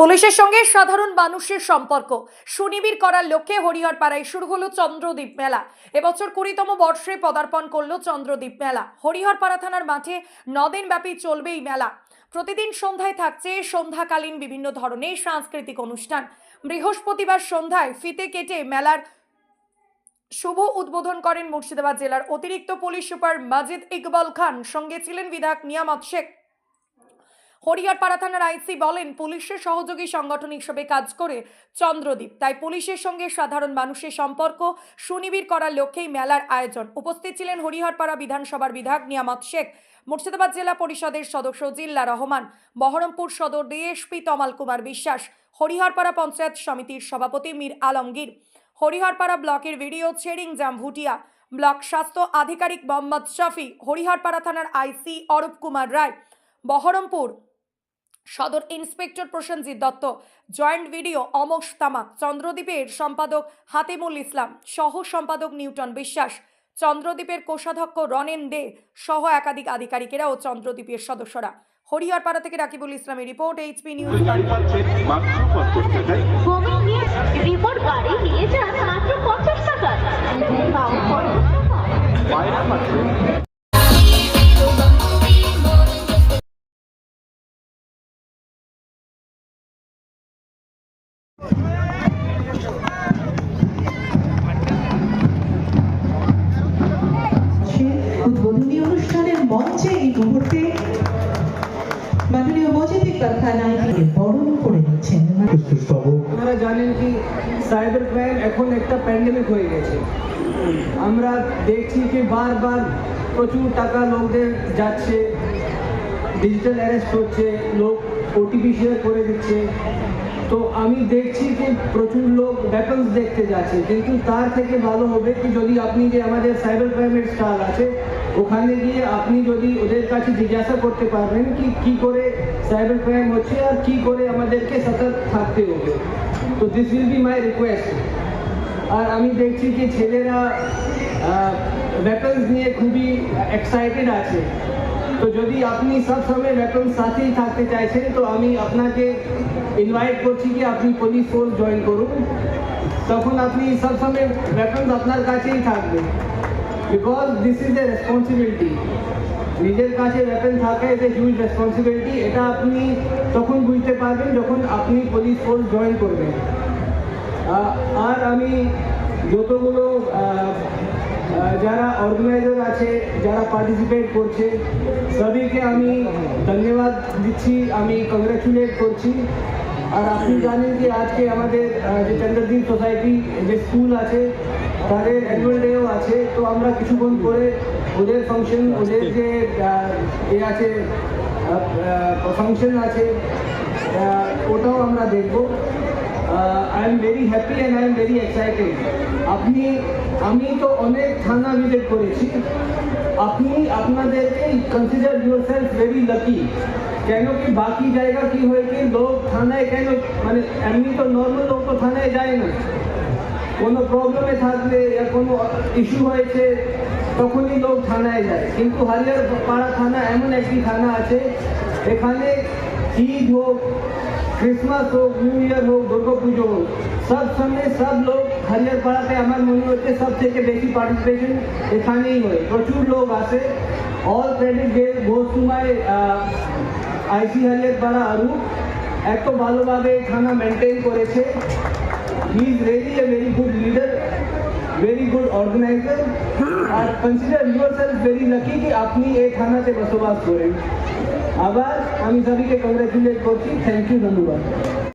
পুলিশের সঙ্গে সাধারণ মানুষের সম্পর্ক। সুনিবিড় করার লক্ষ্যে হরিহরপাড়ায় শুরু হলো চন্দ্রদ্বীপ মেলা। এবছর কুড়িতম বর্ষে পদার্পণ করল চন্দ্রদ্বীপ মেলা। হরিহরপাড়া থানার মাঠে নদিন ব্যাপী চলবে এই মেলা। প্রতিদিন সন্ধ্যায় থাকছে সন্ধ্যাকালীন বিভিন্ন ধরনের সাংস্কৃতিক অনুষ্ঠান। বৃহস্পতিবার সন্ধ্যায় ফিতে কেটে মেলার শুভ উদ্বোধন করেন মুর্শিদাবাদ জেলার অতিরিক্ত পুলিশ সুপার মাজিদ ইকবাল খান। সঙ্গে ছিলেন বিধায়ক নিয়ামত শেখ। হরিহরপাড়া থানার আইসি বলেন, পুলিশের সহযোগী সংগঠন হিসেবে কাজ করে চন্দ্রদ্বীপ তাই পুলিশের সঙ্গে সাধারণ মানুষের সম্পর্ক সুনিবিড় করার লক্ষ্যেই মেলার আয়োজন। উপস্থিত ছিলেন হরিহরপাড়া বিধানসভার বিধায়ক নিয়ামত শেখ, মুর্শিদাবাদ জেলা পরিষদের সদস্য জিল্লা রহমান, বহরমপুর সদর ডিএসপি তমাল কুমার বিশ্বাস, হরিহরপাড়া পঞ্চায়েত সমিতির সভাপতি মীর আলমগীর, হরিহরপাড়া ব্লকের ভিডিও ছেড়িং জাম ভুটিয়া, ব্লক স্বাস্থ্য আধিকারিক মোহাম্মদ শফি, হরিহরপাড়া থানার আইসি Arup Kumar Roy, Berhampore Sadar inspector Prasenjit Dutta. Joint BDO অমোষ তামাক। চন্দ্রদ্বীপের সম্পাদক হাতিমুল ইসলাম সহ সম্পাদক নিউটন বিশ্বাস। চন্দ্রদ্বীপের কোষাধ্যক্ষ রনেন দে সহ একাধিক আধিকারিকেরা ও চন্দ্রদ্বীপের সদস্যরা। হরিহরপাড়া থেকে রাকিবুল ইসলামের রিপোর্ট এইচপি নিউজ রিপোর্ট গাড়ি নিয়ে যান মাত্র জানেন কি, সাইবার ক্রাইম এখন একটা প্যান্ডেমিক হয়ে গেছে। আমরা দেখছি কি বারবার প্রচুর টাকা লোকদের যাচ্ছে ডিজিটাল অ্যারেস্ট হচ্ছে, লোক ওটিপি শেয়ার করে দিচ্ছে। তো আমি দেখছি যে প্রচুর লোক ওয়েপন্স দেখতে যাচ্ছে। কিন্তু তার থেকে ভালো হবে কি যদি আপনি যে আমাদের সাইবার ক্রাইমের স্টাল আছে, ওখানে গিয়ে আপনি যদি ওদের কাছে জিজ্ঞাসা করতে পারবেন কি কি করে সাইবার ক্রাইম হচ্ছে আর কি করে আমাদেরকে সতর্ক থাকতে হবে। তো this will be my request আর আমি দেখছি যে ছেলেরা ওয়েপন্স নিয়ে খুবই এক্সাইটেড আছে। তো যদি আপনি সব সময় ওয়েপন সাথেই থাকতে চাইছেন, তো আমি আপনাকে ইনভাইট করছি কি আপনি পুলিশ ফোর্স জয়েন করুন। তখন আপনি সব সময় আপনার কাছেই থাকবে। Because this is a responsibility নিজের কাছে ওয়েপন থাকা এজ এ হিউজ রেসপন্সিবিলিটি এটা আপনি তখন বুঝতে পারবেন যখন আপনি পুলিশ ফোর্স জয়েন করবেন। আর আমি যতগুলো যারা অর্গানাইজার আছে, যারা পার্টিসিপেট করছে, সবাইকে আমি ধন্যবাদ দিচ্ছি, আমি কংগ্রেচুলেট করছি। আর আপনি জানেন যে আজকে আমাদের যে চন্দ্রদ্বীপ সোসাইটি যে স্কুল আছে, তাদের অ্যানুয়াল ডেও আছে। তো আমরা কিছুক্ষণ করে ওদের ফাংশন ওদের যে এ আছে ফাংশন আছে ওটাও আমরা দেখব। I am very happy and I am very excited আপনি, আমি তো অনেক থানা ভিজিট করেছি। আপনি আপনাদেরকে consider your self very lucky কেন কি বাকি জায়গা কি হয়েছে লোক থানায় কেন মানে এমনি তো নর্মাল লোক তো থানায় যায় না। কোনো প্রবলেমে থাকলে या কোনো ইস্যু হয়েছে, তখনই লোক থানায় যায়। কিন্তু হারিয়ার পাড়া থানা এমন একটি থানা আছে, এখানে ঈদ হোক ক্রিসমাস হোক নিউ ইয়ার হোক দুর্গা পুজো হোক সব সময় সব লোক হারিয়ার পাড়াতে আমার মনে হচ্ছে সব থেকে বেশি পার্টিসিপেশন এখানেই হয় প্রচুর লোক আসে all credit goes to my IC Harrier পাড়া আরু এত ভালোভাবে থানা মেনটেন করেছে he is really a very good leader very good organizer R consider yourself very lucky कि আপনি এই থানাতে বসবাস করেন আবার আমি সবাইকে কংগ্রেচুলেট করছি। থ্যাংক ইউ ধন্যবাদ।